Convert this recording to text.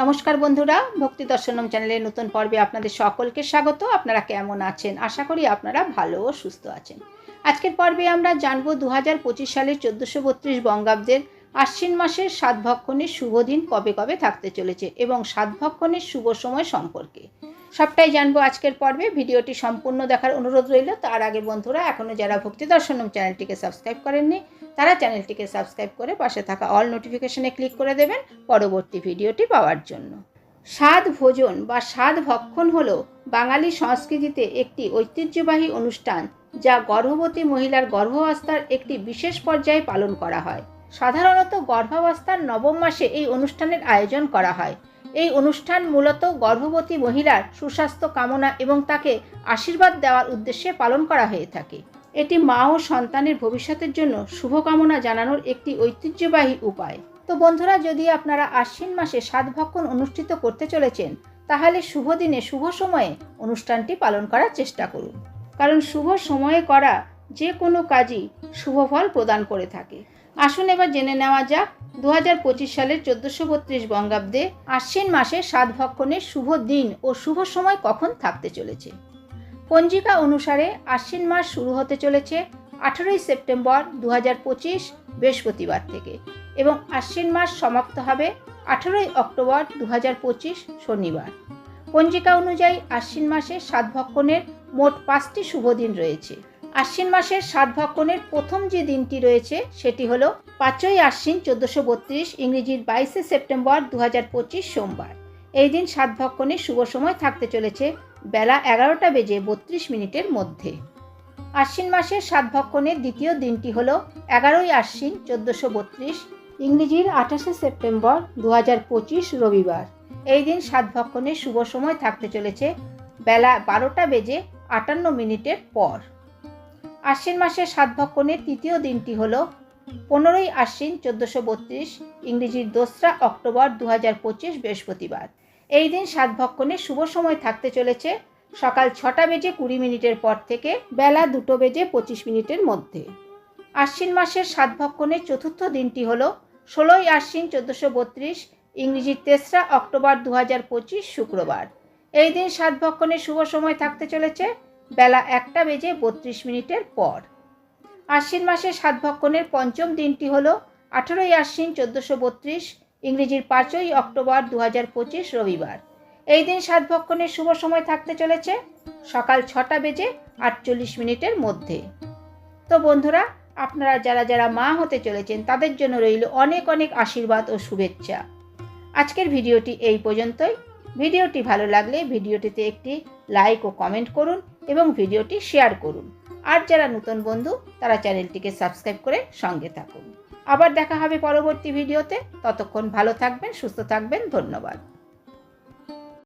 নমস্কার বন্ধুরা, ভক্তি দর্শনম চ্যানেলের নতুন পর্বে আপনাদের সকলকে স্বাগত। আপনারা কেমন আছেন? আশা করি আপনারা ভালো ও সুস্থ আছেন। আজকের পর্বে আমরা জানব দু হাজার পঁচিশ সালের চোদ্দোশো বত্রিশ বঙ্গাব্দের আশ্বিন মাসের সাত ভক্ষণের শুভ দিন কবে কবে থাকতে চলেছে এবং সাত ভক্ষণের শুভ সময় সম্পর্কে। সবটাই জানব আজকের পর্বে। ভিডিওটি সম্পূর্ণ দেখার অনুরোধ রইল। তার আগে বন্ধুরা এখনও যারা ভক্তি দর্শনম চ্যানেলটিকে সাবস্ক্রাইব করেননি, তারা চ্যানেলটিকে সাবস্ক্রাইব করে পাশে থাকা অল নোটিফিকেশনে ক্লিক করে দেবেন পরবর্তী ভিডিওটি পাওয়ার জন্য। স্বাদ ভোজন বা স্বাদ ভক্ষণ হল বাঙালি সংস্কৃতিতে একটি ঐতিহ্যবাহী অনুষ্ঠান যা গর্ভবতী মহিলার গর্ভাবস্থার একটি বিশেষ পর্যায়ে পালন করা হয়। সাধারণত গর্ভাবস্থার নবম মাসে এই অনুষ্ঠানের আয়োজন করা হয়। এই অনুষ্ঠান মূলত গর্ভবতী মহিলার সুস্বাস্থ্য কামনা এবং তাকে আশীর্বাদ দেওয়ার উদ্দেশ্যে পালন করা হয়ে থাকে। এটি মা ও সন্তানের ভবিষ্যতের জন্য শুভকামনা জানানোর একটি ঐতিহ্যবাহী উপায়। তো বন্ধুরা, যদি আপনারা আশ্বিন মাসে সাতভক্ষণ অনুষ্ঠিত করতে চলেছেন, তাহলে শুভ দিনে শুভ সময়ে অনুষ্ঠানটি পালন করার চেষ্টা করুন। কারণ শুভ সময়ে করা যে কোনো কাজই শুভ ফল প্রদান করে থাকে। আসুন এবার জেনে নেওয়া যাক দু হাজার পঁচিশ সালের চোদ্দোশো বত্রিশ বঙ্গাব্দে আশ্বিন মাসে সাতভক্ষণের শুভ দিন ও শুভ সময় কখন থাকতে চলেছে? পঞ্জিকা অনুসারে আশ্বিন মাস শুরু হতে চলেছে আঠেরোই সেপ্টেম্বর দু হাজার পঁচিশ বৃহস্পতিবার থেকে এবং আশ্বিন মাস সমাপ্ত হবে আঠেরোই অক্টোবর দু হাজার পঁচিশ শনিবার। পঞ্জিকা অনুযায়ী আশ্বিন মাসে সাতভক্ষণের মোট পাঁচটি শুভ দিন রয়েছে। আশ্বিন মাসের সাতভক্ষণের প্রথম যে দিনটি রয়েছে, সেটি হল পাঁচই আশ্বিন চোদ্দোশো বত্রিশ ইংরেজির বাইশে সেপ্টেম্বর দু হাজার পঁচিশ সোমবার। এই দিন সাতভক্ষণের শুভ সময় থাকতে চলেছে বেলা এগারোটা বেজে বত্রিশ মিনিটের মধ্যে। আশ্বিন মাসের সাতভক্ষণের দ্বিতীয় দিনটি হল এগারোই আশ্বিন চোদ্দোশো বত্রিশ ইংরেজির আঠাশে সেপ্টেম্বর দু হাজার পঁচিশ রবিবার। এই দিন সাতভক্ষণের শুভ সময় থাকতে চলেছে বেলা বারোটা বেজে আটান্ন মিনিটের পর। আশ্বিন মাসের সাতভক্ষণের তৃতীয় দিনটি হল পনেরোই আশ্বিন চোদ্দোশো বত্রিশ, ইংরেজির দোসরা অক্টোবর দু হাজার পঁচিশ বৃহস্পতিবার। এই দিন সাতভক্ষণের শুভ সময় থাকতে চলেছে। সকাল ছটা বেজে কুড়ি মিনিটের পর থেকে বেলা দুটো বেজে পঁচিশ মিনিটের মধ্যে। আশ্বিন মাসের সাতভক্ষণের চতুর্থ দিনটি হল ষোলোই আশ্বিন চোদ্দোশো বত্রিশ, ইংরেজির তেসরা অক্টোবর দু হাজার পঁচিশ শুক্রবার। এই দিন সাতভক্ষণের শুভ সময় থাকতে চলেছে। বেলা একটা বেজে বত্রিশ মিনিটের পর। আশ্বিন মাসের সাতভক্ষণের পঞ্চম দিনটি হল আঠেরোই আশ্বিন চোদ্দোশো বত্রিশ, ইংরেজির পাঁচই অক্টোবর দু পঁচিশ রবিবার। এই দিন সাতভক্ষণের শুভ সময় থাকতে চলেছে সকাল ছটা বেজে আটচল্লিশ মিনিটের মধ্যে। তো বন্ধুরা, আপনারা যারা যারা মা হতে চলেছেন, তাদের জন্য রইল অনেক অনেক আশীর্বাদ ও শুভেচ্ছা। আজকের ভিডিওটি এই পর্যন্তই। ভিডিওটি ভালো লাগলে ভিডিওটিতে একটি লাইক ও কমেন্ট করুন এবং ভিডিওটি শেয়ার করুন। আর যারা নতুন বন্ধু, তারা চ্যানেলটিকে সাবস্ক্রাইব করে সঙ্গে থাকুন। আবার দেখা হবে পরবর্তী ভিডিওতে। ততক্ষণ ভালো থাকবেন, সুস্থ থাকবেন। ধন্যবাদ।